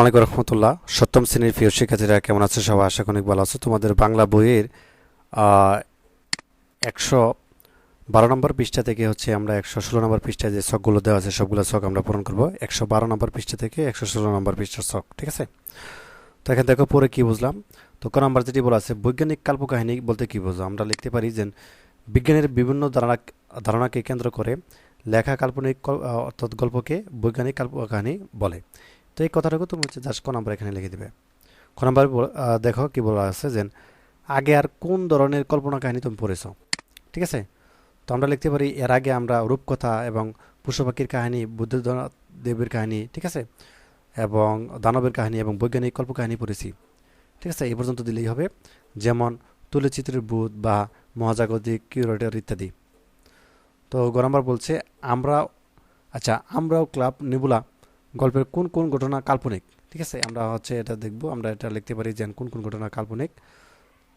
আলাইকুম রহমতুল্লাহ। সপ্তম শ্রেণির প্রিয় শিক্ষার্থীরা কেমন আছে? সবাই আশা অনেক ভালো আছো। তোমাদের বাংলা বইয়ের একশো বারো নম্বর পৃষ্ঠা থেকে হচ্ছে আমরা একশো ষোলো নম্বর পৃষ্ঠায় যে শখগুলো দেওয়া আছে, সবগুলো শখ আমরা পূরণ করব। একশো বারো নম্বর পৃষ্ঠা থেকে একশো ষোলো নম্বর পৃষ্ঠার শখ ঠিক আছে? তো এখানে দেখো পরে কি বুঝলাম? তো ক নম্বর যেটি বলা আছে, বৈজ্ঞানিক কাল্পকাহিনী বলতে কি বুঝো? আমরা লিখতে পারি যে বিজ্ঞানের বিভিন্ন ধারণা, ধারণাকে কেন্দ্র করে লেখা কাল্পনিক অর্থাৎ গল্পকে বৈজ্ঞানিক কাল্পকাহিনী বলে। তো এই কথাটুকু তুমি হচ্ছে জাস্ট ক নাম্বার এখানে লিখে দিবে। ক নাম্বার দেখো কি বলা আছে যে, আগে আর কোন ধরনের কল্পনা কাহিনী তুমি পড়েছো? ঠিক আছে? তো আমরা লিখতে পারি, এর আগে আমরা রূপকথা এবং পশু পাখির কাহিনী বুদ্ধদেব দেবের কাহিনী, ঠিক আছে? এবং দানবের কাহিনী এবং বৈজ্ঞানিক কল্পকাহিনী পড়েছি। ঠিক আছে? এই পর্যন্ত দিলেই হবে। যেমন তুলিচিত্রের বুধ বা মহাজাগতিক কিউরেটর ইত্যাদি। তো গ বলছে, আমরা আচ্ছা আমরাও ক্লাব, নেবুলা গল্পের কোন কোন ঘটনা কাল্পনিক? ঠিক আছে, আমরা হচ্ছে এটা দেখব, আমরা এটা লিখতে পারি যে কোন কোন ঘটনা কাল্পনিক।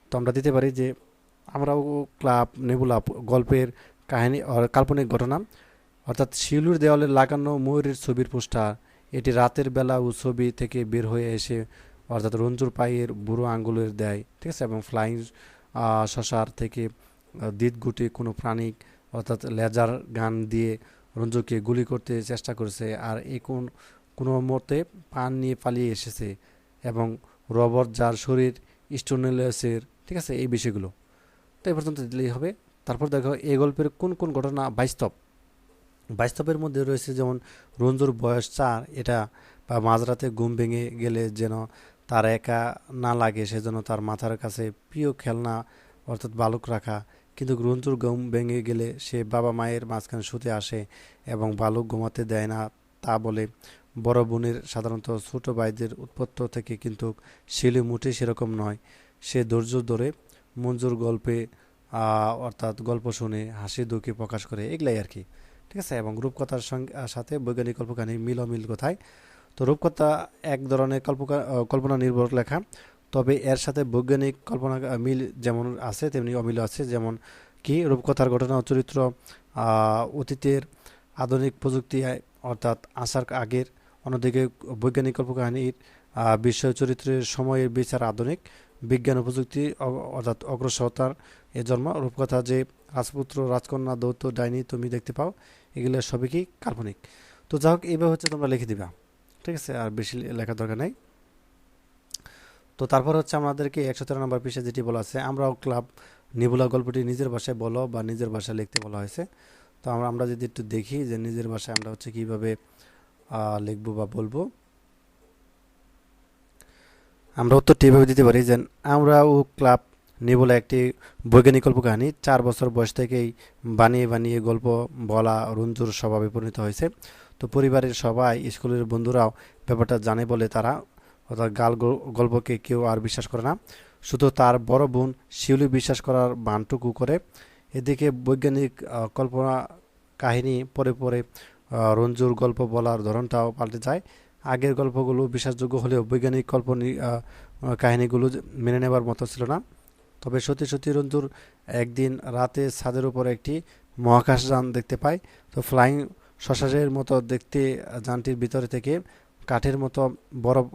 তো আমরা দিতে পারি যে আমরাও ক্লাব, নেবুলা গল্পের কাহিনী কাল্পনিক ঘটনা। অর্থাৎ শিলুর দেওয়ালে লাগানো ময়ূরের ছবির পোস্টার, এটি রাতের বেলা ও ছবি থেকে বের হয়ে এসে অর্থাৎ রঞ্জুর পায়ের বুড়ো আঙ্গুলের দেয়। ঠিক আছে, এবং ফ্লাইং শশার থেকে দিত গুটি কোনো প্রাণী অর্থাৎ লেজার গান দিয়ে রঞ্জুকে গুলি করতে চেষ্টা করেছে আর এই কোন, কোনো মতে পান নিয়ে পালিয়ে এসেছে এবং রবট যার শরীর স্টোনেলেসের, ঠিক আছে, এই বিষয়গুলো। তো এই পর্যন্ত দিলেই হবে। তারপর দেখো, এই গল্পের কোন কোন ঘটনা বাস্তব? বাস্তবের মধ্যে রয়েছে যেমন রঞ্জুর বয়স চার, এটা বা মাঝরাতে ঘুম ভেঙে গেলে যেন তার একা না লাগে, সেজন্য তার মাথার কাছে প্রিয় খেলনা, অর্থাৎ বালক রাখা কিন্তু রঞ্জুর ঘুম ভেঙে গেলে সে বাবা মায়ের মাঝখানে শুতে আসে এবং বালক ঘুমাতে দেয় না তা বলে। বড় বোনের সাধারণত ছোট ভাইদের উৎপত্ত থেকে কিন্তু শিলি মুঠে সেরকম নয়। সে ধৈর্য ধরে মঞ্জুর গল্পে অর্থাৎ গল্প শুনে হাসি দুঃখে প্রকাশ করে, এগুলাই আর কি। ঠিক আছে? এবং রূপকথার সঙ্গে সাথে বৈজ্ঞানিক কল্পকাহিনী মিল অমিল কোথায়। তো রূপকথা এক ধরনের কল্পকা কল্পনা নির্ভর লেখা। তবে এর সাথে বৈজ্ঞানিক কল্পনা মিল যেমন আছে, তেমনি অমিল আছে। যেমন কি? রূপকথার ঘটনা ও চরিত্র অতীতের আধুনিক প্রযুক্তি অর্থাৎ আসার আগের। অন্যদিকে বৈজ্ঞানিক কল্পকাহিনীর বিষয় চরিত্রের সময়ের বিচার আধুনিক। বিজ্ঞান ও প্রযুক্তি অর্থাৎ অগ্রসরতার এ জন্ম। রূপকথা যে, রাজপুত্র, রাজকন্যা, দৌত্য, ডাইনি, তুমি দেখতে পাও এগুলো সবই কি কাল্পনিক? তো যাই হোক এইভাবে হচ্ছে তোমরা লিখে দিবা। ঠিক আছে? আর বেশি লেখার দরকার নেই। তো তারপর হচ্ছে আমাদেরকে একশো তেরো নম্বর পৃষ্ঠা যেটি বলা আছে, আমরাও ক্লাব নিবুলা গল্পটি নিজের ভাষায় বলো বা নিজের ভাষায় লিখতে বলা হয়েছে। তো আমরা আমরা যদি একটু দেখি যে নিজের ভাষায় আমরা হচ্ছে কীভাবে লিখব বা বলব। আমরা উত্তরটি এভাবে দিতে পারি যে আমরা ও ক্লাব নিবুলা একটি বৈজ্ঞানিক গল্প কাহিনী চার বছর বয়স থেকেই বানিয়ে বানিয়ে গল্প বলা রঞ্জুর স্বভাবে পরিণত হয়েছে। তো পরিবারের সবাই, স্কুলের বন্ধুরাও ব্যাপারটা জানে বলে তারা অর্থাৎ গাল গল্পকে কেউ আর বিশ্বাস করে না। শুধু তার বড় বোন শিউলি বিশ্বাস করার বানটুকু করে। এদিকে বৈজ্ঞানিক কল্পনা কাহিনী পরে পরে রঞ্জুর গল্প বলার ধরনটাও পাল্টে যায়। আগের গল্পগুলো বিশ্বাসযোগ্য হলেও বৈজ্ঞানিক কল্পনি আহ, আহ, কাহিনীগুলো মেনে নেবার মতো ছিল না। তবে সত্যি সত্যি রঞ্জুর একদিন রাতে ছাদের উপর একটি মহাকাশযান দেখতে পায়। তো ফ্লাইং শশাসের মতো দেখতে যানটির ভিতরে থেকে কাঠের মতো বরফ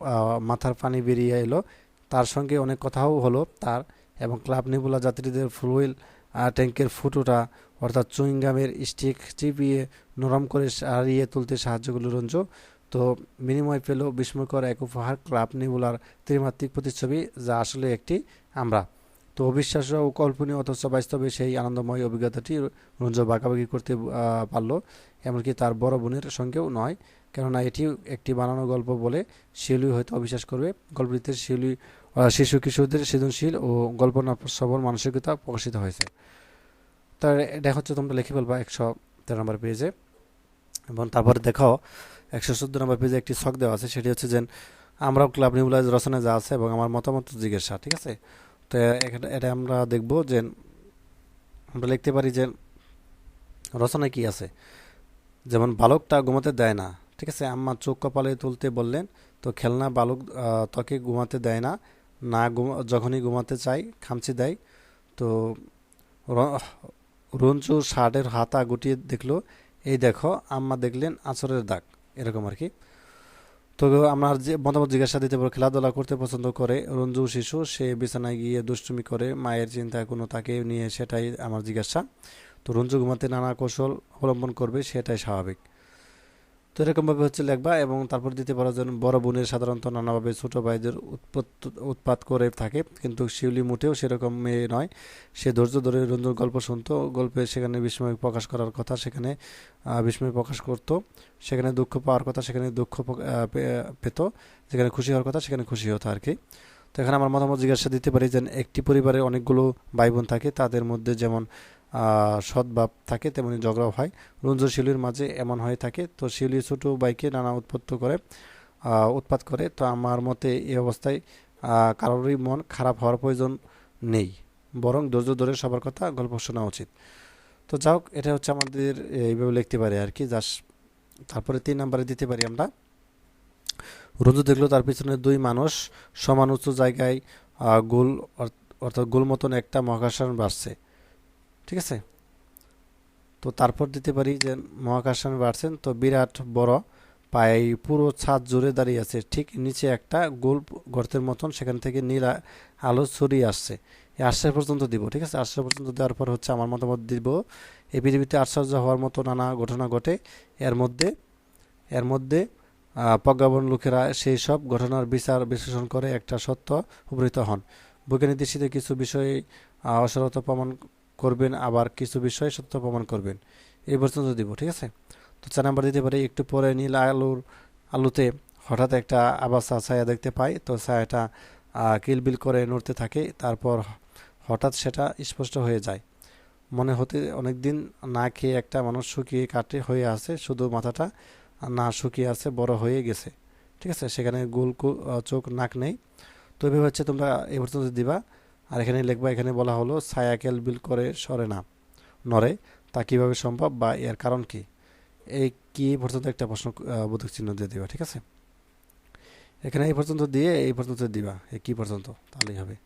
মাথার পানি বেরিয়ে এলো। তার সঙ্গে অনেক কথাও হলো তার এবং ক্লাব নিবুলা যাত্রীদের ফুলহুইল ট্যাঙ্কের ফুটোটা অর্থাৎ চুইংগামের স্টিক চিপিয়ে নরম করে সারিয়ে তুলতে সাহায্য করল রঞ্জু। তো বিনিময় পেল বিস্ময়কর এক উপহার ক্লাব নিবুলার ত্রিমাত্রিক প্রতিচ্ছবি, যা আসলে একটি আমরা। তো অবিশ্বাস্য ও কল্পনীয় অথচ বাস্তবে সেই আনন্দময় অভিজ্ঞতাটি রঞ্জ ভাগাভাগি করতে পারল। এমনকি তার বড় বোনের সঙ্গেও নয়। কেননা এটি একটি বানানো গল্প বলে শিউলি হয়তো অবিশ্বাস করবে। গল্পটিতে শিউলি শিশু কিশোরদের সৃজনশীল ও কল্পনা সবল মানসিকতা প্রকাশিত হয়েছে। তার এটা হচ্ছে তোমরা লিখে ফেলবা একশো তেরো নম্বর পেজে। এবং তারপরে দেখো একশো চোদ্দ নম্বর পেজে একটি শখ দেওয়া আছে, সেটি হচ্ছে যে আমরাও ক্লাব নিউলাইজ রচনা যা আছে এবং আমার মতামত জিজ্ঞাসা ঠিক আছে? তো এটা আমরা দেখব যে, আমরা লিখতে পারি যে, রচনায় কি আছে? যেমন, বালকটা ঘুমাতে দেয় না। ঠিক আছে, আম্মা চোখ কপালে তুলতে বললেন, তো খেলনা বালক ত্বকে ঘুমাতে দেয় না না যখনই ঘুমাতে চাই, খামচি দেয়। তো র- রঞ্জু শার্টের হাতা গুটিয়ে দেখল, এই দেখো, আম্মা দেখলেন আঁচড়ের দাগ। এরকম আর কি। তো আমার যে মতামত জিজ্ঞাসা দিতে পারো খেলাধুলা করতে পছন্দ করে রঞ্জু শিশু, সে বিছানায় গিয়ে দুষ্টুমি করে, মায়ের চিন্তা কোনো তাকে নিয়ে সেটাই আমার জিজ্ঞাসা। তো রঞ্জু ঘুমাতে নানা কৌশল অবলম্বন করবে, সেটাই স্বাভাবিক। তো এরকমভাবে হচ্ছে লেখবা এবং তারপর দিতে পারো যেন বড় বোনের সাধারণত নানাভাবে ছোটো ভাইদের উৎপত উৎপাত করে থাকে, কিন্তু শিউলি মোটেও সেরকম মেয়ে নয়। সে ধৈর্য ধরে রঞ্জুর গল্প শুনতো, গল্পে সেখানে বিস্ময় প্রকাশ করার কথা সেখানে বিস্ময় প্রকাশ করত, সেখানে দুঃখ পাওয়ার কথা সেখানে দুঃখ পেত, যেখানে খুশি হওয়ার কথা সেখানে খুশি হতো আর কি তো এখানে আমার মতামত জিজ্ঞাসা দিতে পারি যে, একটি পরিবারে অনেকগুলো ভাই বোন থাকে, তাদের মধ্যে যেমন সদ্ভাব থাকে, তেমনি ঝগড়াও হয়। রঞ্জু শিউলির মাঝে এমন হয়ে থাকে, তো শিউলি ছোটো বাইকে নানা উৎপত্ত করে উৎপাত করে। তো আমার মতে এই অবস্থায় কারোরই মন খারাপ হওয়ার প্রয়োজন নেই। বরং ধৈর্য ধরে সবার কথা, গল্প শোনা উচিত। তো যাই হোক, এটা হচ্ছে আমাদের এইভাবে লিখতে পারি আর কি যাস তারপরে তিন নাম্বারে দিতে পারি আমরা। রঞ্জু দেখল তার পিছনে দুই মানুষ, সমান উঁচু জায়গায় গোল অর্থাৎ গোল মতন একটা মহাকাশন বাড়ছে ঠিক আছে? তো তারপর দিতে পারি যে মহাকাশযান বাড়ছেন, তো বিরাট বড় পায়ে পুরো ছাদ জুড়ে দাঁড়িয়ে আছে। ঠিক নিচে একটা গোল গর্তের মতন সেখান থেকে নীল আলো ছড়িয়ে আসছে। এই আশ্চর্য পর্যন্ত দিব, ঠিক আছে? আশ্চর্য পর্যন্ত দেওয়ার পর হচ্ছে আমার মতামত দিব। এই পৃথিবীতে আশ্চর্য হওয়ার মতো নানা ঘটনা ঘটে। এর মধ্যে এর মধ্যে প্রজ্ঞাপন লোকেরা সেই সব ঘটনার বিচার বিশ্লেষণ করে একটা সত্য উপনীত হন। বৈজ্ঞানিক দৃষ্টিতে কিছু বিষয়ে অসরতা প্রমাণ করবেন, আবার কিছু বিষয় সত্য প্রমাণ করবেন। এই পর্যন্ত দিব, ঠিক আছে? তো চার নাম্বার দিতে পারি, একটু পরে নীল আলুর আলুতে হঠাৎ একটা আবাসা ছায়া দেখতে পাই, তো ছায়াটা কিলবিল করে নড়তে থাকে, তারপর হঠাৎ সেটা স্পষ্ট হয়ে যায়। মনে হতে অনেক দিন না খেয়ে একটা মানুষ শুকিয়ে কাটে হয়ে আছে, শুধু মাথাটা না শুকিয়ে আছে, বড় হয়ে গেছে। ঠিক আছে? সেখানে গোল চোখ, নাক নেই। তো এভাবে হচ্ছে তোমরা এই পর্যন্ত দিবা। আর এখানে লিখবা, এখানে বলা হলো ছায়া বিল করে সরে না। নরে তা কীভাবে সম্ভব বা এর কারণ কি? এই কি পর্যন্ত একটা প্রশ্ন বোধক চিহ্ন দিয়ে দিবা, ঠিক আছে? এখানে এই পর্যন্ত দিয়ে, এই পর্যন্ত দিবা, এই কি পর্যন্ত, তাহলেই হবে।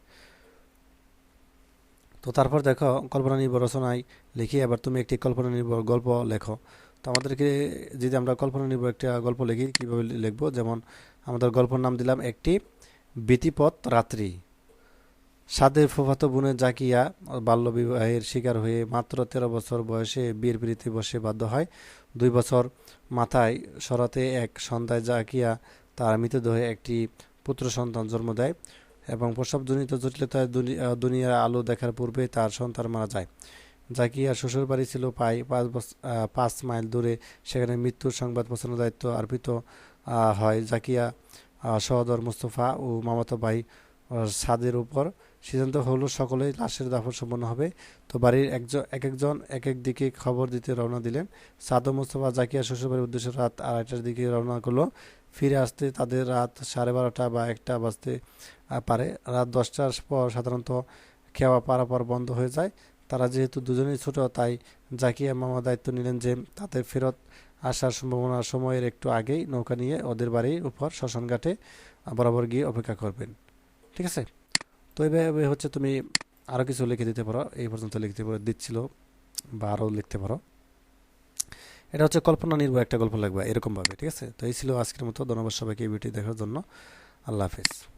তো তারপর দেখো, কল্পনা নির্ভর রচনায় লিখি এবার তুমি একটি কল্পনা নির্ভর গল্প লেখো। তো আমাদেরকে যদি আমরা কল্পনা নির্ভর একটা গল্প লিখি, কীভাবে লিখব? যেমন, আমাদের গল্পের নাম দিলাম একটি বিতিপথ রাত্রি। সাদের ফুফাতো বোনের জাকিয়া বাল্যবিবাহের শিকার হয়ে মাত্র তেরো বছর বয়সে বীর প্রীতি বসে বাধ্য হয়। দুই বছর মাথায় সরাতে এক সন্ধ্যায় জাকিয়া তার মৃতদেহে একটি পুত্র সন্তান জন্ম দেয় এবং প্রসবজনিত জটিলতায় দুনিয়ার আলো দেখার পূর্বে তার সন্তান মারা যায়। জাকিয়ার শ্বশুর বাড়ি ছিল প্রায় পাঁচ পাঁচ মাইল দূরে। সেখানে মৃত্যুর সংবাদ পৌঁছানোর দায়িত্ব অর্পিত হয় জাকিয়া সহদর মুস্তফা ও মামাতো ভাই ছাদের উপর। সিদ্ধান্ত হলো সকলেই লাশের দাফন সম্পন্ন হবে। তো বাড়ির একজন এক একজন এক এক দিকে খবর দিতে রওনা দিলেন। সাদো মোস্তফা জাকিয়া শ্বশুরবাড়ির উদ্দেশ্যে রাত আড়াইটার দিকে রওনা করল। ফিরে আসতে তাদের রাত সাড়ে বারোটা বা একটা বাজতে পারে। রাত দশটার পর সাধারণত খেওয়া পারাপার বন্ধ হয়ে যায়। তারা যেহেতু দুজনেই ছোট, তাই জাকিয়া মামা দায়িত্ব নিলেন যে তাদের ফেরত আসার সম্ভাবনা সময়ের একটু আগেই নৌকা নিয়ে ওদের বাড়ির উপর শ্মশানঘাটে বরাবর গিয়ে অপেক্ষা করবেন। ঠিক আছে? তো এইভাবে হচ্ছে তুমি আরও কিছু লিখে দিতে পারো। এই পর্যন্ত লিখতে পারো, দিচ্ছিল বা আরও লিখতে পারো। এটা হচ্ছে কল্পনা নির্ভর একটা গল্প লাগবে, এরকমভাবে, ঠিক আছে? তো এই ছিল আজকের মতো। ধন্যবাদ সবাইকে এই ভিডিও দেখার জন্য। আল্লাহ হাফিজ।